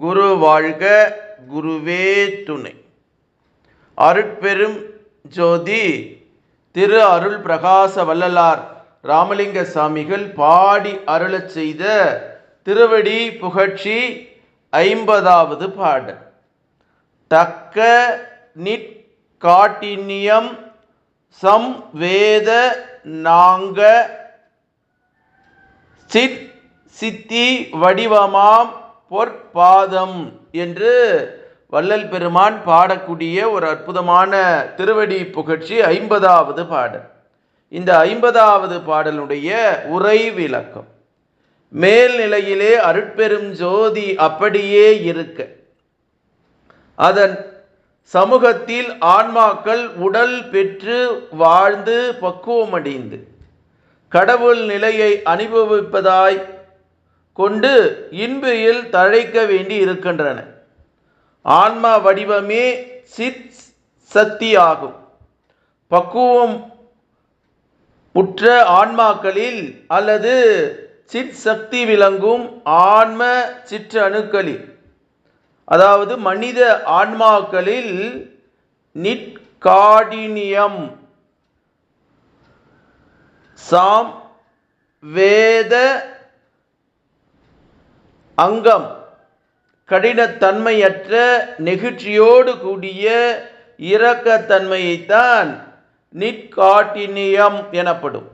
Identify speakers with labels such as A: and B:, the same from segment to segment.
A: குரு வாழ்க குருவே துணை. அருட்பெரும் ஜோதி திரு அருள் பிரகாச வள்ளலார் ராமலிங்க சாமிகள் பாடி அருளச் செய்த திருவடி புகழ்ச்சி ஐம்பதாவது பாடல். தக்க நிற்காட்டினியம் சம் வேத நாங்க சித் சித்தி வடிவமாம் பொற்பாதம் என்று வள்ளல் பெருமான் பாடக்கூடிய ஒரு அற்புதமான திருவடி புகழ்ச்சி ஐம்பதாவது பாடல். இந்த ஐம்பதாவது பாடலுடைய உரை விளக்கம். மேல்நிலையிலே அருட்பெரும் ஜோதி அப்படியே இருக்க. அதன் சமூகத்தில் ஆன்மாக்கள் உடல் பெற்று வாழ்ந்து பக்குவமடைந்து. கடவுள் நிலையை அனுபவிப்பதாய் கொண்டு இன்பையில் தழைக்க வேண்டி இருக்கின்றன. ஆன்மா வடிவமே சித் சக்தி ஆகும். பக்குவம் உற்ற ஆன்மாக்களில் அல்லது சித் சக்தி விளங்கும் ஆன்ம சிற்றணுக்களில் அதாவது மனித ஆன்மாக்களில் நிட்காடினியம் சாம் வேத அங்கம் கடினத்தன்மையற்ற நெகிழ்ச்சியோடு கூடிய இரக்கத்தன்மையைத்தான் நிற்காட்டினியம் எனப்படும்.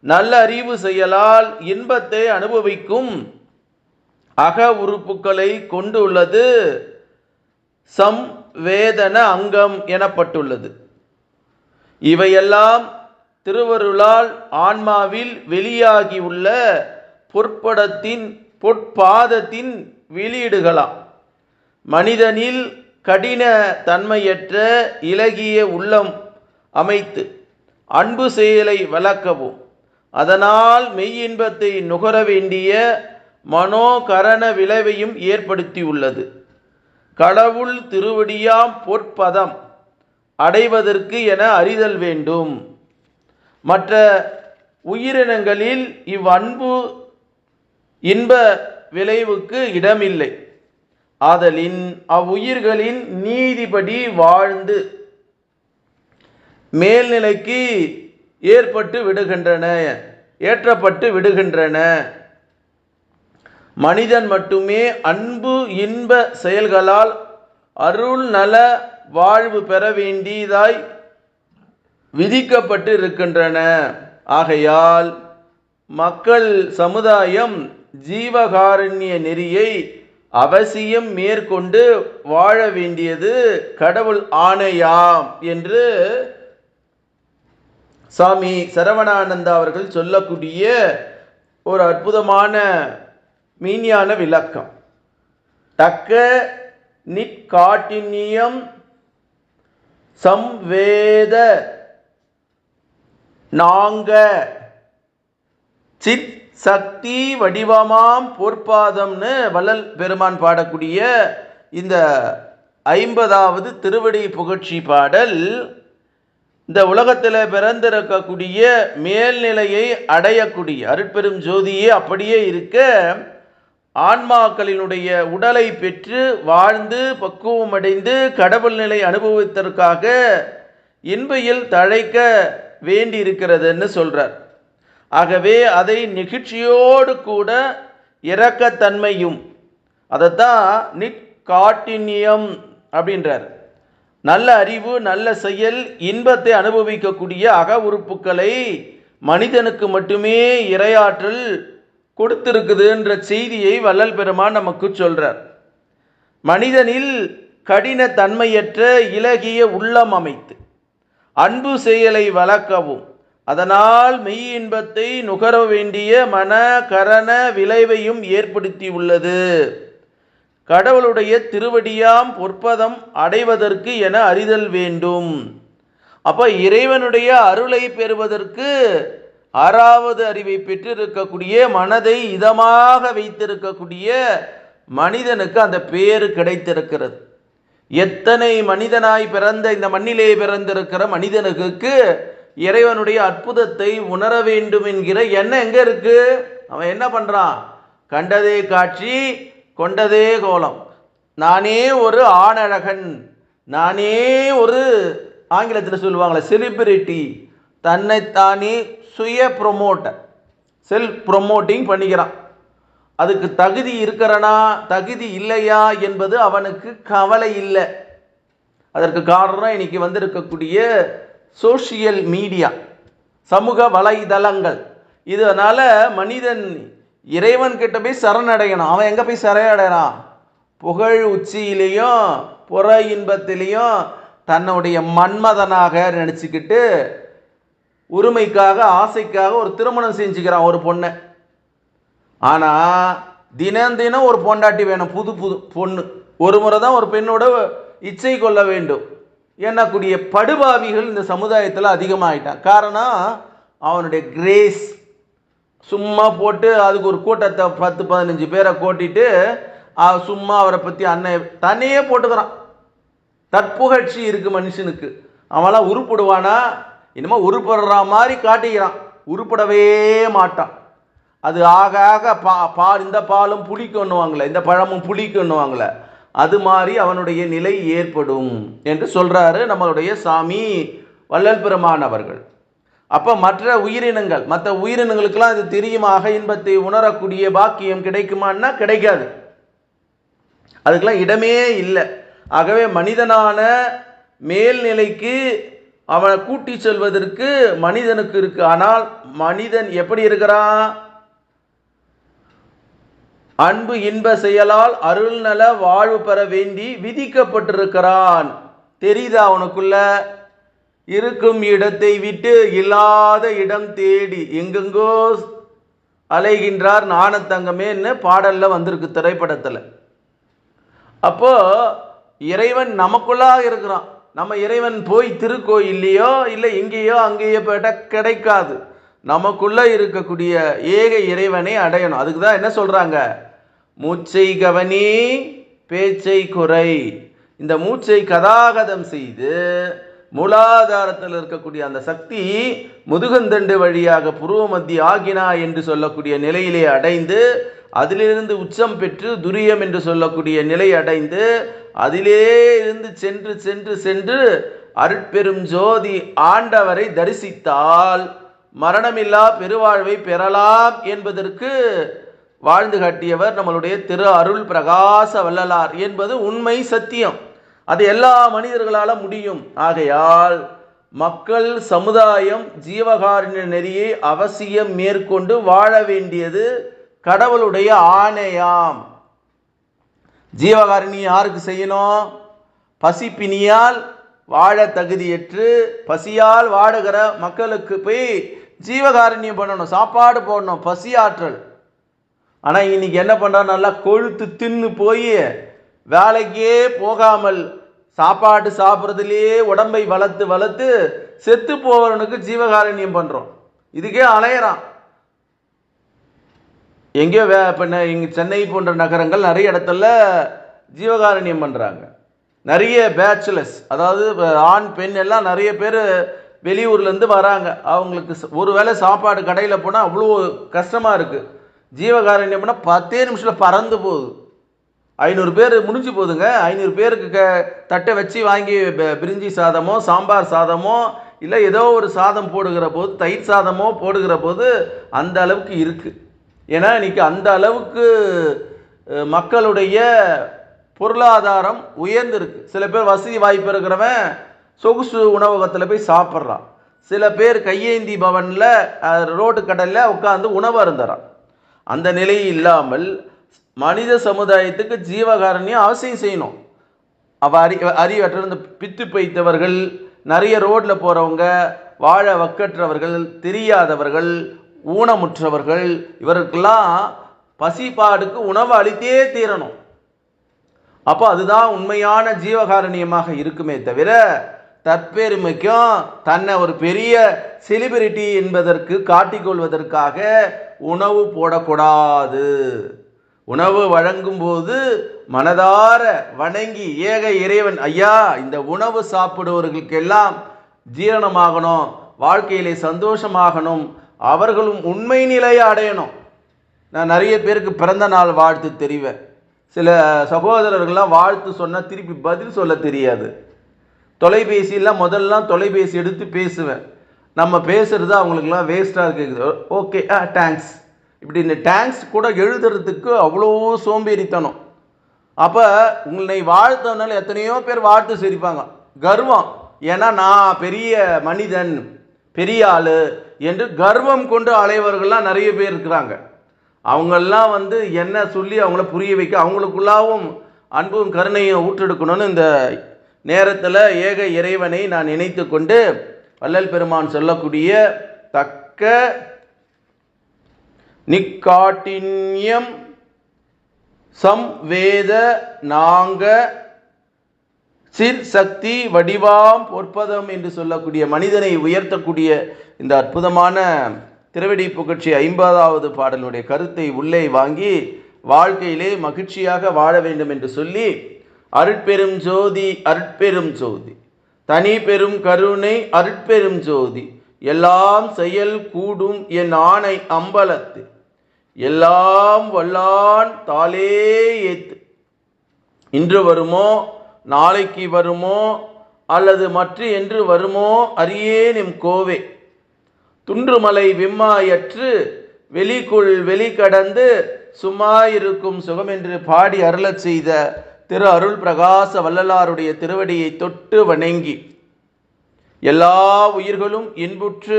A: நல்ல அறிவு செயலால் இன்பத்தை அனுபவிக்கும் அக உறுப்புகளை கொண்டுள்ளது. சம் வேதன அங்கம் எனப்பட்டுள்ளது. இவையெல்லாம் திருவருளால் ஆன்மாவில் வெளியாகியுள்ள பொற்படத்தின் பொற்பாதத்தின் வெளியீடுகளாம். மனிதனில் கடின தன்மையற்ற இலகிய உள்ளம் அமைத்து அன்பு செயலை வளர்க்கவும். அதனால் மெய்யின்பத்தை நுகர வேண்டிய மனோகரண விளைவையும் ஏற்படுத்தியுள்ளது. கடவுள் திருவடியாம் பொற்பதம் அடைவதற்கு என அறிதல் வேண்டும். மற்ற உயிரினங்களில் இவ்வன்பு இன்ப விளைவுக்கு இடமில்லை. ஆதலின் அவ்வுயிர்களின் நீதிபடி வாழ்ந்து மேல்நிலைக்கு ஏற்பட்டு விடுகின்றன ஏற்றப்பட்டு விடுகின்றன. மனிதன் மட்டுமே அன்பு இன்ப செயல்களால் அருள் நல வாழ்வு பெற வேண்டியதாய் விதிக்கப்பட்டு இருக்கின்றன ஆகையால் மக்கள் சமுதாயம் ஜீவகாரண்ய நெறியை அவசியம் மேற்கொண்டு வாழ வேண்டியது கடவுள் ஆணையாம் என்று சாமி சரவணானந்தா அவர்கள் சொல்லக்கூடிய ஒரு அற்புதமான மீனியான விளக்கம். தக்க நிற்காட்டினியம் சம்வேத நாங்க சித் சக்தி வடிவமாம் பொற்பாதம்னு வள்ளல் பெருமான் பாடக்கூடிய இந்த ஐம்பதாவது திருவடி புகழ்ச்சி பாடல் இந்த உலகத்தில் பிறந்திருக்கக்கூடிய மேல்நிலையை அடையக்கூடிய அருட்பெரும் ஜோதியே அப்படியே இருக்க ஆன்மாக்களினுடைய உடலை பெற்று வாழ்ந்து பக்குவமடைந்து கடவுள் நிலை அனுபவித்ததற்காக இன்பையில் தழைக்க வேண்டியிருக்கிறதுன்னு சொல்கிறார் ஆகவே அதை நெகிழ்ச்சியோடு கூட இரக்கத்தன்மையும் அதைத்தான் நிற்காட்டினியம் அப்படின்றார். நல்ல அறிவு நல்ல செயல் இன்பத்தை அனுபவிக்கக்கூடிய அக உறுப்புகளை மனிதனுக்கு மட்டுமே இரையாற்றல் கொடுத்திருக்குதுன்ற செய்தியை வள்ளல் பெருமான் நமக்கு சொல்கிறார் மனிதனில் கடின தன்மையற்ற இலகிய உள்ளம் அமைத்து அன்பு செயலை வளர்க்கவும் அதனால் மெய் இன்பத்தை நுகர வேண்டிய மன கரண விளைவையும் ஏற்படுத்தி உள்ளது. கடவுளுடைய திருவடியாம் பொற்பதம் அடைவதற்கு என அறிதல் வேண்டும். அப்போ இறைவனுடைய அருளை பெறுவதற்கு ஆறாவது அறிவை பெற்றிருக்கக்கூடிய மனதை இதமாக வைத்திருக்கக்கூடிய மனிதனுக்கு அந்த பேர் கிடைத்திருக்கிறது. எத்தனை மனிதனாய் பிறந்த இந்த மண்ணிலே பிறந்திருக்கிற மனிதனுக்கு இறைவனுடைய அற்புதத்தை உணர வேண்டும் என்கிற எண்ணம் எங்கே இருக்கு? அவன் என்ன பண்ணுறான் கண்டதே காட்சி கொண்டதே கோலம். நானே ஒரு ஆணழகன். நானே ஒரு ஆங்கிலத்தில் சொல்லுவாங்களே செலிபிரிட்டி தன்னைத்தானே சுய ப்ரொமோட்டர் செல்ஃப் ப்ரொமோட்டிங் பண்ணிக்கிறான். அதுக்கு தகுதி இருக்கிறனா? தகுதி இல்லையா என்பது அவனுக்கு கவலை இல்லை. அதற்கு காரணம் இன்னைக்கு வந்திருக்கக்கூடிய சோஷியல் மீடியா சமூக வலைதளங்கள். இதனால் மனிதன் இறைவன்கிட்ட போய் சரணடையணும். அவன் எங்கே போய் சரணடைறான் புகழ் உச்சியிலையும் புற இன்பத்திலையும் தன்னுடைய மன்மதனாக நினச்சிக்கிட்டு உரிமைக்காக ஆசைக்காக ஒரு திருமணம் செஞ்சுக்கிறான் ஒரு பொண்ணை. ஆனால் தினம் தினம் ஒரு பொண்டாட்டி வேணும் புது புது பொண்ணு. ஒரு முறை தான் ஒரு பெண்ணோட இச்சை கொள்ள வேண்டும். எண்ணக்கூடிய படுபாவிகள் இந்த சமுதாயத்தில் அதிகமாகிட்டான் காரணம் அவனுடைய கிரேஸ் சும்மா போட்டு அதுக்கு ஒரு கூட்டத்தை பத்து பதினஞ்சு பேரை கூட்டிட்டு சும்மா அவரை பற்றி அன்னை தன்னையே போட்டுக்கிறான். தற்புகழ்ச்சி இருக்குது மனுஷனுக்கு. அவன்லாம் உருப்படுவானா? என்னமோ உருப்படுற மாதிரி காட்டிக்கிறான். உருப்படவே மாட்டான். அது ஆக ஆக பா பால் இந்த பாலும் புளிக்கணுவாங்களே இந்த பழமும் புளிக்கணுவாங்களே அது மாதிரி அவனுடைய நிலை ஏற்படும் என்று சொல்கிறாரு நம்மளுடைய சாமி வள்ளல் பெருமான் அவர்கள். அப்போ மற்ற உயிரினங்கள் மற்ற உயிரினங்களுக்கெல்லாம் இது தெரியுமாக இன்பத்தை உணரக்கூடிய பாக்கியம் கிடைக்குமான்னா கிடைக்காது. அதுக்கெல்லாம் இடமே இல்லை. ஆகவே மனிதனான மேல்நிலைக்கு அவனை கூட்டி செல்வதற்கு மனிதனுக்கு இருக்கு. ஆனால் மனிதன் எப்படி இருக்கிறான்? அன்பு இன்ப செயலால் அருள்நல வாழ்வு பெற வேண்டி விதிக்கப்பட்டிருக்கிறான். தெரியுதா அவனுக்குள்ள இருக்கும் இடத்தை விட்டு இல்லாத இடம் தேடி எங்கெங்கோ அலைகின்றார் நாணத்தங்கமேன்னு பாடல்ல வந்திருக்கு திரைப்படத்தில். அப்போ இறைவன் நமக்குள்ளாக இருக்கிறான். நம்ம இறைவன் போய் திருக்கோயில்லையோ இல்லை இங்கேயோ அங்கேயோ போயிட்ட கிடைக்காது. நமக்குள்ள இருக்கக்கூடிய ஏக இறைவனை அடையணும். அதுக்கு தான் என்ன சொல்றாங்க? மூச்சை கவனி பேச்சை குறை. இந்த மூச்சை கதாகதம் செய்து மூலாதாரத்தில் இருக்கக்கூடிய அந்த சக்தி முதுகந்தண்டு வழியாக புருவ மத்திய ஆகினா என்று சொல்லக்கூடிய நிலையிலே அடைந்து அதிலிருந்து உச்சம் பெற்று துரியம் என்று சொல்லக்கூடிய நிலை அடைந்து அதிலே இருந்து சென்று சென்று சென்று அருட்பெரும் ஜோதி ஆண்டவரை தரிசித்தால் மரணமில்லா பெருவாழ்வை பெறலாம் என்பதற்கு வாழ்ந்து காட்டியவர் நம்மளுடைய திரு அருள் பிரகாச வள்ளலார் என்பது உண்மை சத்தியம். அது எல்லா மனிதர்களால் முடியும். ஆகையால் மக்கள் சமுதாயம் ஜீவகாருண்ய நெறியை அவசியம் மேற்கொண்டு வாழ வேண்டியது கடவுளுடைய ஆணையாம். ஜீவகாரிணி யாருக்கு செய்யணும்? பசிப்பினியால் வாழ தகுதியற்று பசியால் வாடுகிற மக்களுக்கு போய் ஜீவகாரண்யம் பண்ணணும் சாப்பாடு போடணும் பசி ஆற்றல் ஆனால் இன்னைக்கு என்ன பண்ணுறான் நல்லா கொழுத்து தின்னு போய் வேலைக்கே போகாமல் சாப்பாடு சாப்பிட்றதுலேயே உடம்பை வளர்த்து வளர்த்து செத்து போகிறவனுக்கு ஜீவகாரண்யம் பண்ணுறோம் இதுக்கே அலையிறான். எங்கேயோ வே இப்போ இங்கே சென்னை போன்ற நகரங்கள் நிறைய இடத்துல ஜீவகாரண்யம் பண்ணுறாங்க நிறைய பேச்சுலர்ஸ் அதாவது ஆண் பெண் எல்லாம் நிறைய பேர் வெளியூர்லேருந்து வராங்க. அவங்களுக்கு ஒரு வேளை சாப்பாடு கடையில் போனால் அவ்வளோ கஷ்டமாக இருக்குது ஜீவகாருண்யம் பண்ணால் பத்தே நிமிஷத்தில் பறந்து போகுது. ஐநூறு பேர் முடிஞ்சு போகுதுங்க ஐநூறு பேருக்கு க தட்டை வச்சு வாங்கி ப- பிரிஞ்சி சாதமோ சாம்பார் சாதமோ இல்லை ஏதோ ஒரு சாதம் போடுகிற போது தயிர் சாதமோ போடுகிற போது அந்த அளவுக்கு இருக்குது ஏன்னா இன்றைக்கி அந்த அளவுக்கு மக்களுடைய பொருளாதாரம் உயர்ந்திருக்கு. சில பேர் வசதி வாய்ப்பு இருக்கிறவன் சொகுசு உணவகத்தில் போய் சாப்பிட்றான். சில பேர் கையேந்தி பவனில் ரோட்டு கடலில் உட்காந்து உணவு அருந்துறான். அந்த நிலை இல்லாமல் மனித சமுதாயத்துக்கு ஜீவகாரண்யம் அவசியம் செய்யணும். அவள் அறி அறிவற்ற இந்த பித்து பைத்தவர்கள் நிறைய ரோட்டில் போகிறவங்க வாழ வக்கற்றவர்கள் தெரியாதவர்கள் ஊனமுற்றவர்கள் இவருக்கெல்லாம் பசிப்பாடுக்கு உணவு அளித்தே தீரணும். அப்போ அதுதான் உண்மையான ஜீவகாரணியமாக இருக்குமே தவிர தற்பெருமைக்கும் தன்னை ஒரு பெரிய செலிபிரிட்டி என்பதற்கு காட்டிக்கொள்வதற்காக உணவு போடக்கூடாது. உணவு வழங்கும்போது மனதார வணங்கி ஏக இறைவன் ஐயா இந்த உணவு சாப்பிடுவர்களுக்கெல்லாம் ஜீரணமாகணும் வாழ்க்கையிலே சந்தோஷமாகணும் அவர்களும் உண்மை நிலையை அடையணும். நான் நிறைய பேருக்கு பிறந்த நாள் வாழ்த்து தெரிவேன். சில சகோதரர்கள்லாம் வாழ்த்து சொன்னால் திருப்பி பதில் சொல்ல தெரியாது. தொலைபேசியெல்லாம் முதல்லாம் தொலைபேசி எடுத்து பேசுவேன். நம்ம பேசுகிறது அவங்களுக்குலாம் வேஸ்ட்டாக இருக்குது. ஓகே ஆ தேங்க்ஸ் இப்படி இந்த தேங்க்ஸ் கூட எழுதுறதுக்கு அவ்வளோ சோம்பேறித்தனம். அப்போ உங்களை வாழ்த்தனால எத்தனையோ பேர் வாழ்த்து சிரிப்பாங்க. கர்வம். ஏன்னா நான் பெரிய மனிதன் பெரிய ஆள் என்று கர்வம் கொண்டு அலைவர்கள்லாம் நிறைய பேர் இருக்கிறாங்க. அவங்கெல்லாம் வந்து என்ன சொல்லி அவங்கள புரிய வைக்க அவங்களுக்குள்ளாவும் அன்பும் கருணையும் ஊற்றெடுக்கணும்னு இந்த நேரத்தில் ஏக இறைவனை நான் நினைத்து கொண்டு வள்ளல் பெருமான் சொல்லக்கூடிய தக்க நிக்காட்டின்யம் சம்வேத நாங்க சிற் சக்தி வடிவாம் பொற்பதம் என்று சொல்லக்கூடிய மனிதனை உயர்த்தக்கூடிய இந்த அற்புதமான திருவடி புகழ்ச்சி ஐம்பதாவது பாடலுடைய கருத்தை உள்ளே வாங்கி வாழ்க்கையிலே மகிழ்ச்சியாக வாழ வேண்டும் என்று சொல்லி அருட்பெரும் ஜோதி அருட்பெரும் ஜோதி. தனி பெரும் கருணை அருட்பெரும் ஜோதி. எல்லாம் செயல் கூடும் என் ஆணை அம்பலத்து. எல்லாம் வல்லான் தாளே ஏத்து. இன்று வருமோ நாளைக்கு வருமோ அல்லது மற்ற என்று வருமோ அறியேன் எம் கோவே. துன்றுமலை விம்மாயற்று வெளிக்குள் வெளி கடந்து சும்மாயிருக்கும் சுகமென்று பாடி அருளச் செய்த திரு அருள் பிரகாச வள்ளலாருடைய திருவடியை தொட்டு வணங்கி எல்லா உயிர்களும் இன்புற்று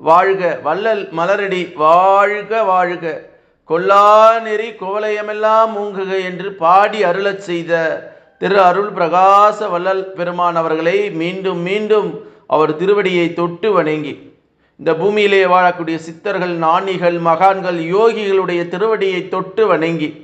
A: வாழ்க. வள்ளல் மலரடி வாழ்க வாழ்க. கொல்லா நெறி குவலயமெல்லாம் மூங்குக என்று பாடி அருளச் செய்த திரு அருள் பிரகாச வள்ளல் பெருமான் அவர்களை மீண்டும் மீண்டும் அவர் திருவடியை தொட்டு வணங்கி இந்த பூமியிலே வாழக்கூடிய சித்தர்கள் நாணிகள் மகான்கள் யோகிகளுடைய திருவடியை தொட்டு வணங்கி